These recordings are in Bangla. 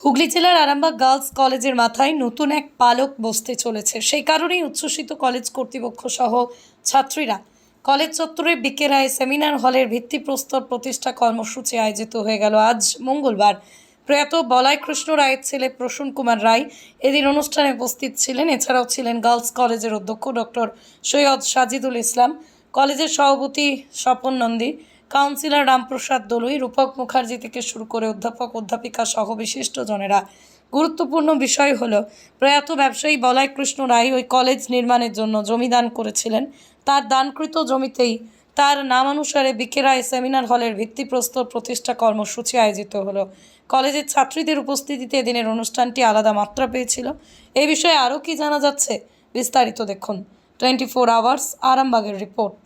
হুগলি জেলার আরামবাগ গার্লস কলেজের মাথায় নতুন এক পালক বসতে চলেছে। সেই কারণেই উচ্ছ্বসিত কলেজ কর্তৃপক্ষ সহ ছাত্রীরা কলেজ চত্বরে বিকে রায় সেমিনার হলের ভিত্তিপ্রস্তর প্রতিষ্ঠা কর্মসূচি আয়োজিত হয়ে গেল। আজ মঙ্গলবার প্রয়াত বলাই কৃষ্ণ রায়ের ছেলে প্রসূন কুমার রায় এদিন অনুষ্ঠানে উপস্থিত ছিলেন। এছাড়াও ছিলেন গার্লস কলেজের অধ্যক্ষ ডক্টর সৈয়দ সাজিদুল ইসলাম, কলেজের সভাপতি স্বপন নন্দী কাউন্সিলর রামপ্রসাদ দলুই, রূপক মুখার্জি থেকে শুরু করে অধ্যাপক, অধ্যাপিকা সহ বিশিষ্টজনেরা গুরুত্বপূর্ণ বিষয় হল, প্রয়াত ব্যবসায়ী বলাই কৃষ্ণ রায় ওই কলেজ নির্মাণের জন্য জমি দান করেছিলেন। তার দানকৃত জমিতেই তার নামানুসারে বিকেরায় সেমিনার হলের ভিত্তিপ্রস্তর প্রতিষ্ঠা কর্মসূচি আয়োজিত হলো। কলেজের ছাত্রীদের উপস্থিতিতে এদিনের অনুষ্ঠানটি আলাদা মাত্রা পেয়েছিল। এ বিষয়ে আরও কি জানা যাচ্ছে, বিস্তারিত দেখুন। টোয়েন্টি ফোর আওয়ার্স, আরামবাগের রিপোর্ট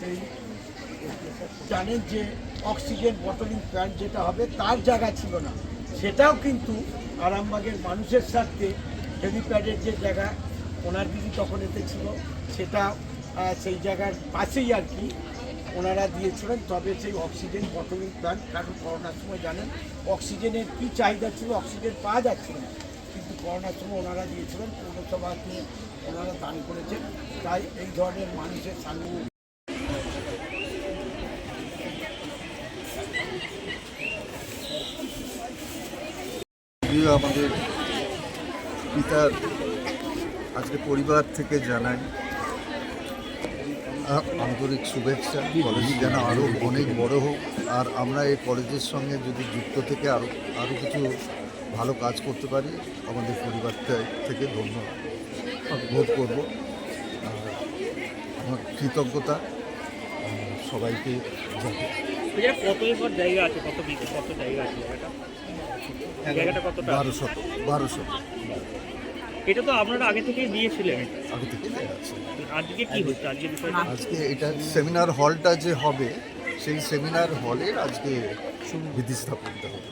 সেই জানেন যে অক্সিজেন বটলিং প্ল্যান্ট যেটা হবে তার জায়গা ছিল না। সেটাও কিন্তু আরামবাগের মানুষের স্বার্থে হেলিপ্যাডের যে জায়গা, ওনার দিদি তখন এতে ছিল, সেটা সেই জায়গার পাশেই আর কি ওনারা দিয়েছিলেন, তবে সেই অক্সিজেন বটলিং প্ল্যান্ট, কারণ করোনার সময় জানেন, অক্সিজেনের কী চাহিদা ছিল, অক্সিজেন পাওয়া যাচ্ছিল না। কিন্তু করোনার সময় ওনারা দিয়েছিলেন, পৌরসভাকে ওনারা দান করেছেন, তাই এই ধরনের মানুষের সামনে যদিও আমাদের পিতার আজকে পরিবার থেকে জানাই আন্তরিক শুভেচ্ছা। কলেজ যেন আরও অনেক বড় হোক। আর আমরা এই কলেজের সঙ্গে যদি যুক্ত থেকে আরও আরও কিছু ভালো কাজ করতে পারি আমাদের পরিবার থেকে ধন্য বোধ করব। আমার কৃতজ্ঞতা সবাইকে জানাই। কত জায়গা আছে? কত কত জায়গা আছে জায়গাটা? জায়গাটা কতটা? এটা তো আপনারা আগে থেকেই দিয়েছিলেন। আগে থেকে আজকে কি হচ্ছে? আজকে বিষয়টা? আজকে এটা সেমিনার হলটা যে হবে সেই সেমিনার হলের আজকে ভিত্তি স্থাপনটা হবে।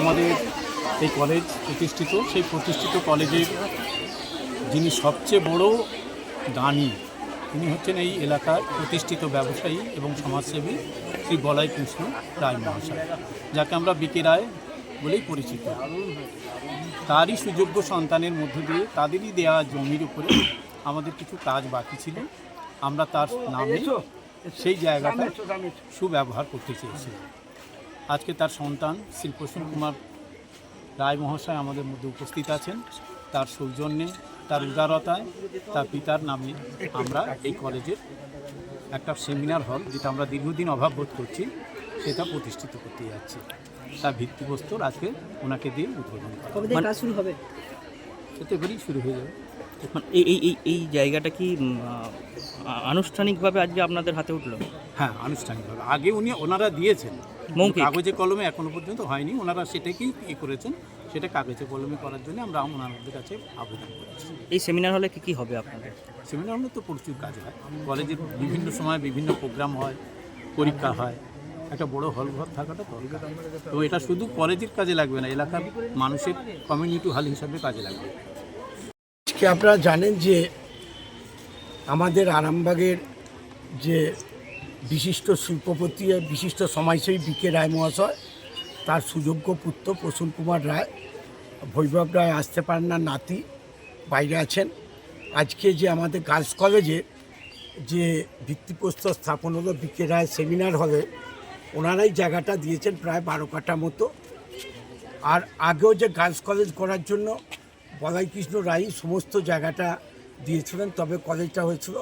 আমাদের এই কলেজ প্রতিষ্ঠিত সেই প্রতিষ্ঠিত কলেজের যিনি সবচেয়ে বড় দানী তিনি হচ্ছেন এই এলাকার প্রতিষ্ঠিত ব্যবসায়ী এবং সমাজসেবী শ্রী বলাই কৃষ্ণ রায় মহাশয় যাকে আমরা বিকে রায় বলেই পরিচিত। তারই সুযোগ্য সন্তানের মধ্য দিয়ে তাদেরই দেওয়া জমির উপরে আমাদের কিছু কাজ বাকি ছিল। আমরা তার নামে সেই জায়গাটা সুব্যবহার করতে চেয়েছি। আজকে তার সন্তান শ্রী প্রসূন কুমার রায় মহাশয় আমাদের মধ্যে উপস্থিত আছেন। তার সৌজন্যে তার উদারতায় তার পিতার নামে আমরা এই কলেজের একটা সেমিনার হল যেটা আমরা দীর্ঘদিন অভাব বোধ করছি সেটা প্রতিষ্ঠিত করতে যাচ্ছি। তার ভিত্তিপ্রস্তর আজকে ওনাকে দিয়ে উদ্বোধন করা। কাজ শুরু হবে? সেটা করেই শুরু হয়ে যাবে। মানে এই এই এই এই জায়গাটা কি আনুষ্ঠানিকভাবে আজকে আপনাদের হাতে উঠল? হ্যাঁ আনুষ্ঠানিকভাবে। আগে উনি ওনারা দিয়েছেন? কাগজে কলমে এখনও পর্যন্ত হয়নি। ওনারা সেটাকেই ই করেছেন সেটা কাগজে কলমে করার জন্য আমরা ওনাদের কাছে আবেদন করেছি। এই সেমিনার হলে কি কি হবে আপনাদের? সেমিনার হলে তো প্রচুর কাজ হয়। কলেজের বিভিন্ন সময় বিভিন্ন প্রোগ্রাম হয় পরীক্ষা হয়। একটা বড় হল ঘর থাকাটা দরকার। তো এটা শুধু কলেজের কাজে লাগবে না এলাকার মানুষের কমিউনিটি হল হিসাবে কাজে লাগবে। আজকে আপনারা জানেন যে আমাদের আরামবাগের যে বিশিষ্ট শিল্পপতি, বিশিষ্ট সমাজসেবী বিকে রায় মহাশয়, তার সুযোগ্য পুত্র প্রসূন কুমার রায় বৈভব রায় আসতে পারেন না, নাতি বাইরে আছেন। আজকে যে আমাদের গার্লস কলেজে যে ভিত্তিপ্রস্তর স্থাপন হলো বি কে রায় সেমিনার হলে, ওনারাই জায়গাটা দিয়েছেন প্রায় বারো কাঠা মতো। আর আগেও যে গার্লস কলেজ করার জন্য বলাই কৃষ্ণ রায় সমস্ত জায়গাটা দিয়েছিলেন, তবে কলেজটা হয়েছিল।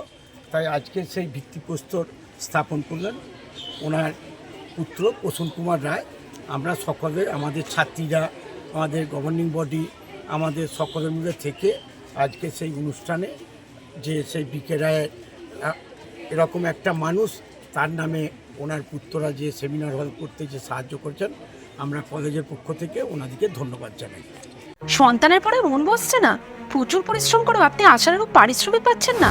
তাই আজকে সেই ভিত্তিপ্রস্তর স্থাপন করলেন। ওনার পুত্র প্রসূন কুমার রায়। আমরা সকলে, আমাদের ছাত্রীরা, আমাদের গভর্নিং বডি আমাদের সকলের মধ্যে থেকে আজকে সেই অনুষ্ঠানে যে সেই বিকে রায়ের এরকম একটা মানুষ, তার নামে ওনার পুত্ররা যে সেমিনার হল করতে যে সাহায্য করছেন, আমরা কলেজের পক্ষ থেকে ওনাদেরকে ধন্যবাদ জানাই। সন্তানের পরে মন বসছে না। প্রচুর পরিশ্রম করেও আপনি আশানুরূপ পারিশ্রমিক পাচ্ছেন না।